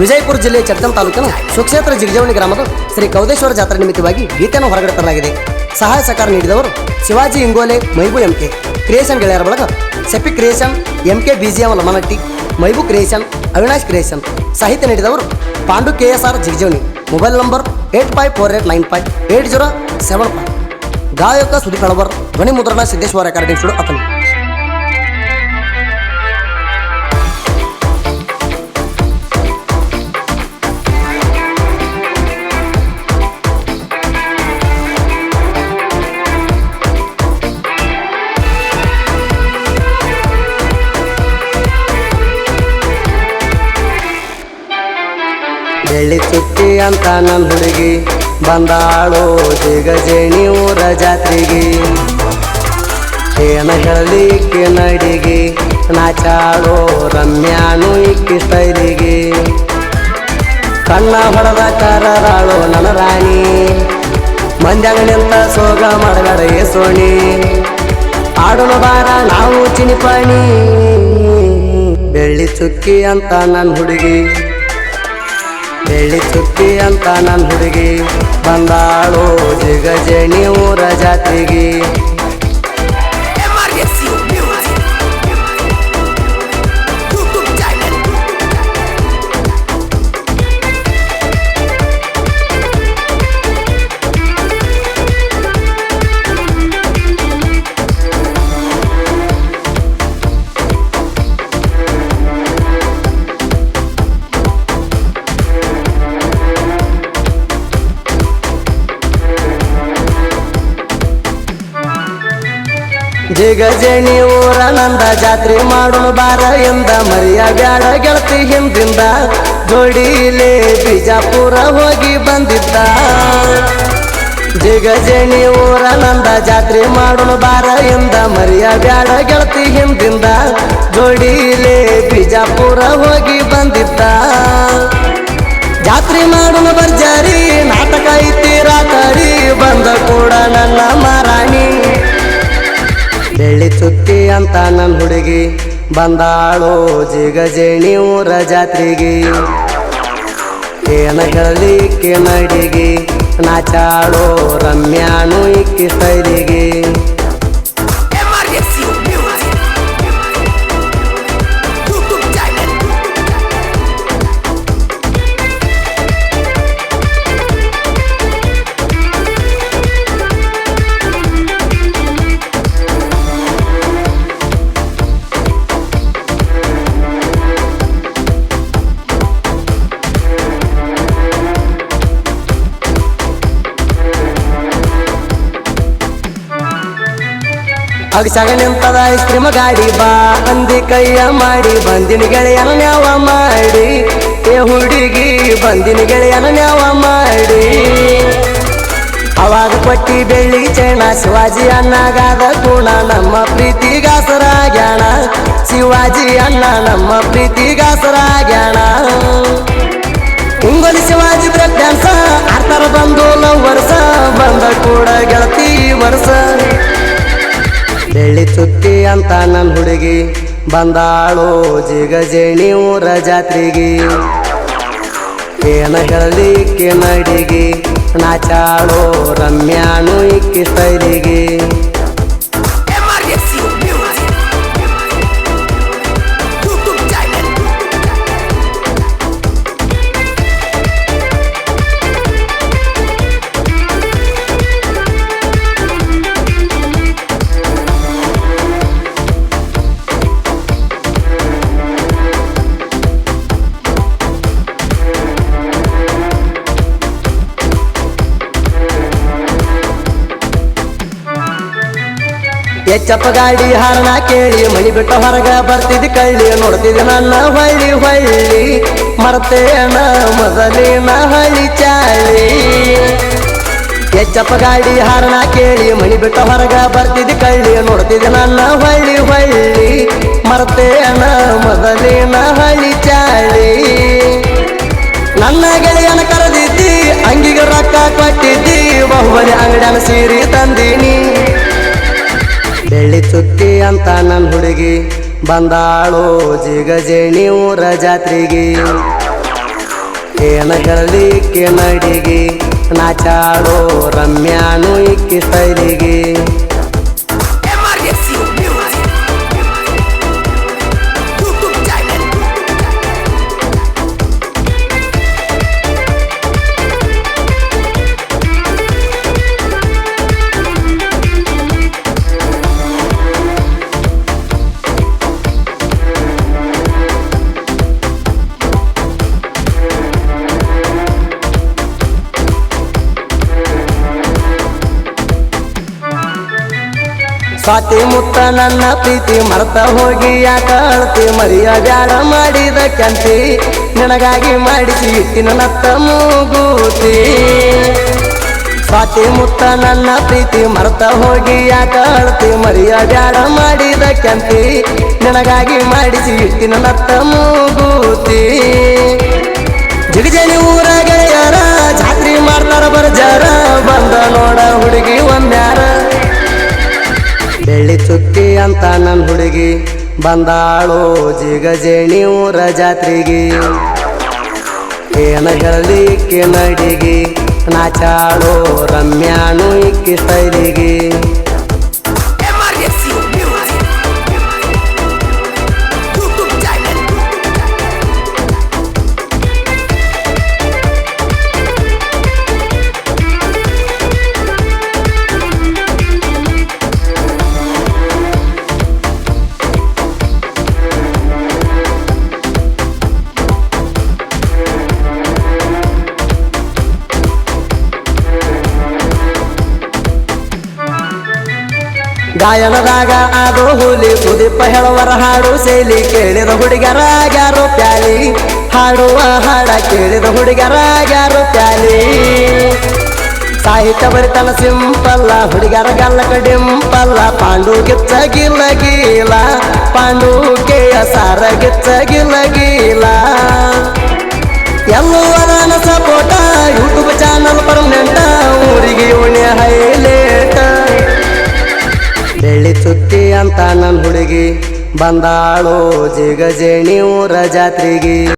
ವಿಜಯಪುರ ಜಿಲ್ಲೆಯ ಚಟ್ಟಂ ತಾಲೂಕಿನ ಸುಕ್ಷೇತ್ರ ಜಿಗಜವಣಿ ಗ್ರಾಮದ ಶ್ರೀ ಕೌದೇಶ್ವರ ಜಾತ್ರೆ ನಿಮಿತ್ತವಾಗಿ ಗೀತೆಯನ್ನು ಹೊರಗಡೆ ತರಲಾಗಿದೆ. ಸಹಾಯ ಸಹಕಾರ ನೀಡಿದವರು ಶಿವಾಜಿ ಇಂಗೋಲೆ ಮೈಬು ಎಂಕೆ ಕ್ರಿಯೇಷನ್ ಗೆಳೆಯರ ಬಳಗ ಸೆಪಿ creation M K BGM Lamanatti ಮೈಬು creation Avinash creation ಸಾಹಿತ್ಯ ನೀಡಿದವರು Pandu K S R Jigajavani, mobile number eight five four eight nine five, eight zero seven five. ಗಾಯಕ ಸುದೀಪ್ ಹಳವರ್ ಧ್ವನಿ ಮುದ್ರಣ ಸಿದ್ದೇಶ್ವರ ರೆಕಾರ್ಡಿಂಗ್ ಸ್ಟುಡಿಯೋ ಬೆಳ್ಳಿ ಚುಕ್ಕಿ ಅಂತ ನನ್ನ ಹುಡುಗಿ. ಬಂದಾಳೋ ಜಿಗಜೇಣಿ ಊರ ಜಾತ್ರೆಗೆ. ಏನ ಹೇಳಲಿಕ್ಕೆ ನಡಿಗೆ ನಾಚಾಳೋ ರಮ್ಯಾನು ಇಕ್ಕಿ ಸ್ಟೈಲಿಗೆ ಕಣ್ಣ ಹೊಡೆದ ಕರರಾಳೋ ನನ್ನ ರಾಣಿ. ಮಂದ್ಯಾಗ ನಿಂತ ಸೋಗ ಮಾಡಗಾರ ಏ ಸೋಣಿ ಆಡೋಣ ಬಾರ, ನಾವು ಚಿನಿಪಾಣಿ. ಬೆಳ್ಳಿ ಚುಕ್ಕಿ ಅಂತ ನನ್ನ ಹುಡುಗಿ. ಬೆಳ್ಳಿ ಚುಕ್ಕಿ ಅಂತ ನನ್ನ ಹುಡುಗಿ ಬಂದಾಳು ಜಿಗಜಣಿ ಊರ ಜಾತ್ರೆಗೆ ಜಿಗಜೇಣಿ ಊರ ನಂದ ಜಾತ್ರೆ ಮಾಡೋಣ ಬಾರ ಎಂದ ಮರಿಯ ಬ್ಯಾಡ ಗೆಳತಿ ಹಿಂದಿಂದ. ಜೋಡಿಲೆ ಬಿಜಾಪುರ ಹೋಗಿ ಬಂದಿದ್ದ. ಜಿಗಜೇಣಿ ಊರ ನಂದ ಜಾತ್ರೆ ಮಾಡೋಣ ಬಾರ ಎಂದ ಮರಿಯ ಬ್ಯಾಡ ಗೆಳತಿ ಹಿಂದಿಂದ. ಜೋಡಿಲೆ ಬಿಜಾಪುರ ಹೋಗಿ ಬಂದಿದ್ದ. ಜಾತ್ರೆ ಮಾಡೋಣ ಬರ್ಜಾರಿ ನಾಟಕ ಐತಿ ರಾತಾರಿ ಬಂದ ಚುಕ್ಕಿ ಅಂತ ನನ್ನ ಹುಡುಗಿ. ಬಂದಾಳೋ ಜಿಗಜೇಣಿ ಊರ ಜಾತ್ರೆಗೆ. ಏನ ಹೇಳಲಿಕ್ಕೆ ನಡಿಗೆ ನಾಚಾಳೋ ರಮ್ಯಾನು ಇಕ್ಕಿ ಸ್ಟೈಲಿಗೆ ಅಗಸಾಗ ನಿಂತದ ಐಸ್ ಕ್ರೀಮ್ ಗಾಡಿ ಬಾ. ಅಂದಿ ಕೈಯ ಮಾಡಿ, ಬಂದಿನ ಗೆಳೆಯನ ನ್ಯಾವ ಮಾಡಿ. ಏ ಹುಡುಗಿ, ಬಂದಿನ ಗೆಳೆಯನ ನ್ಯಾವ ಮಾಡಿ. ಅವಾಗ ಪಟ್ಟಿ ಬೆಳ್ಳಿ ಚೈನ ಶಿವಾಜಿ ಅಣ್ಣಗಾದ ಗುಣ, ನಮ್ಮ ಪ್ರೀತಿ ಪ್ರೀತಿಗಾಸರಾಗ್ಯಾಣ ಶಿವಾಜಿ ಅಣ್ಣ, ನಮ್ಮ ಪ್ರೀತಿಗಾಸರಾಗ್ಯಾಣ ಉಂಗಲಿ ಶಿವಾಜಿ ಬ್ರೇಕ್ ಡ್ಯಾನ್ಸ ಬಂದು ಲವ್ ವರ್ಷ ಬಂದ ಕೂಡ ಗೆಳತಿ ವರ್ಷ ಬೆಳ್ಳಿ ಚುಕ್ಕಿ ಅಂತ ನನ್ನ ಹುಡುಗಿ. ಬಂದಾಳೋ ಜಿಗಜೇಣಿ ಊರ ಜಾತ್ರೆಗೆ. ಏನ ಹೇಳಲಿಕ್ಕೆ ನಡಿಗೆ. ನಾಚಾಳೋ ರಮ್ಯಾನು ಇಕ್ಕಿ ಸ್ಟೈಲಿಗೆ ಎಚ್ಚಪ್ಪ ಗಾಡಿ ಹಾರನ ಕೇಳಿ ಮಣಿ ಬಿಟ್ಟ ಹೊರಗ ಬರ್ತಿದ್ ಕಳ್ಳಿ ನೋಡ್ತಿದ್ ನನ್ನ ಹೊಳ್ಳಿ ಹೊಳ್ಳಿ ಮರ್ತೇನ ಮೊದಲಿನ ಹಳ್ಳಿ ಚಾಳಿ. ಎಚ್ಚಪ್ಪ ಗಾಡಿ ಹಾರನ ಕೇಳಿ ಮಣಿ ಬಿಟ್ಟ ಹೊರಗ ಬರ್ತಿದ್ ಕಳ್ಳಿ ನೋಡ್ತಿದ್ ನನ್ನ ಹೊಳ್ಳಿ ಹೊಳ್ಳಿ ಮರ್ತೇನ ಮೊದಲಿನ ಹಳ್ಳಿ ಚಾಳಿ. ನನ್ನ ಗೆಳೆಯನ ಕರೆದಿದ್ದಿ, ಅಂಗಿಗೆ ರೊಕ್ಕ ಕೊಟ್ಟಿದ್ದಿ, ಬಹುಬಲಿ ಅಂಗಡಿಯನ ಸೀರೆ ತಂದೀನಿ. ಬೆಳ್ಳಿ ಚುಕ್ಕಿ ಅಂತ ನನ್ನ ಹುಡುಗಿ. ಬಂದಾಳು ಜಿಗಜೇಣಿ ಊರ ಜಾತ್ರೆಗೆ. ಏನ ಹೇಳಲಿ ನಡಿಗೆ ನಾಚಾಳೋ ರಮ್ಯಾನು ಇಕ್ಕಿ ಸ್ಟೈಲಿಗೆ ಸ್ವಾತಿ ಮುತ್ತ ನನ್ನ ಪ್ರೀತಿ ಮರ್ತ ಹೋಗಿ ಯಾಕ ಅಳ್ತಿ? ಮರಿಯ ಬ್ಯಾಡ ಮಾಡಿದ ಕೆಂತಿ ನಿನಗಾಗಿ ಮಾಡಿಸಿ ಇಟ್ಟಿನ ನತ್ತ ಮೂಗೂತಿ. ಸ್ವಾತಿ ಮುತ್ತ ನನ್ನ ಪ್ರೀತಿ ಮರ್ತ ಹೋಗಿ ಯಾಕ ಅಳ್ತಿ? ಮರಿಯ ಬ್ಯಾಡ ಮಾಡಿದ ಕೆಂತಿ ನಿನಗಾಗಿ ಮಾಡಿಸಿ ಇಟ್ಟಿನ ನತ್ತ ಮೂಗೂತಿ. ಜಿಗಜನಿ ಊರಾಗ ಯಾರ ಜಾತ್ರಿ ಮಾಡ್ತಾರ ಬರ್ಜಾರ ಬಂದ ನೋಡ ಹುಡುಗಿ. ನನ್ನ ಹುಡುಗಿ ಬಂದಾಳೋ ಜಿಗಜೇಣಿ ಊರ ಜಾತ್ರೆಗೆ. ಏನ ಹೇಳಲಿ ನಡಿಗೆ ನಾಚಾಳೋ ರಮ್ಯಾನು ಇಕ್ಕಿ ಗಾಯನದಾಗ ಅದು ಹುಲಿ ಉದಿಪ್ಪ ಹೇಳುವರ ಹಾಡು ಸೇಲಿ ಕೇಳಿದ ಹುಡುಗರ ಯಾರು ಪ್ಯಾಲಿ ಹಾಡುವ ಹಾಡ ಕೇಳಿದ ಹುಡುಗರ ಯಾರು ಪ್ಯಾಲಿ ಸಾಹಿತ್ಯ ಬರಿತನ ಸಿಂಪಲ್ಲ, ಹುಡುಗರ ಗಲ್ಲ ಕಡಿಂಪಲ್ಲ ಪಾಂಡು ಗಿಚ್ಚ ಗಿಲ್ಲ ಗೀಲ, ಪಾಂಡು ಕೇಯ ಸಾರ ಗಿಚ್ಚ ಗಿಲ್ಲ ಗೀಲ. ಎಲ್ಲೂ ಅದಾನ ಸಪೋಟ ಯೂಟ್ಯೂಬ್ ಚಾನಲ್ ಪರ್ಮನೆಂಟ ಊರಿಗೆ ಉಣೆ ಹೈಲೇಟ ಚುಕ್ಕಿ ಅಂತ ನನ್ನ ಹುಡುಗಿ. ಬಂದಾಳು ಜಿಗಜೇಣಿ ಊರ ಜಾತ್ರೆಗೆ.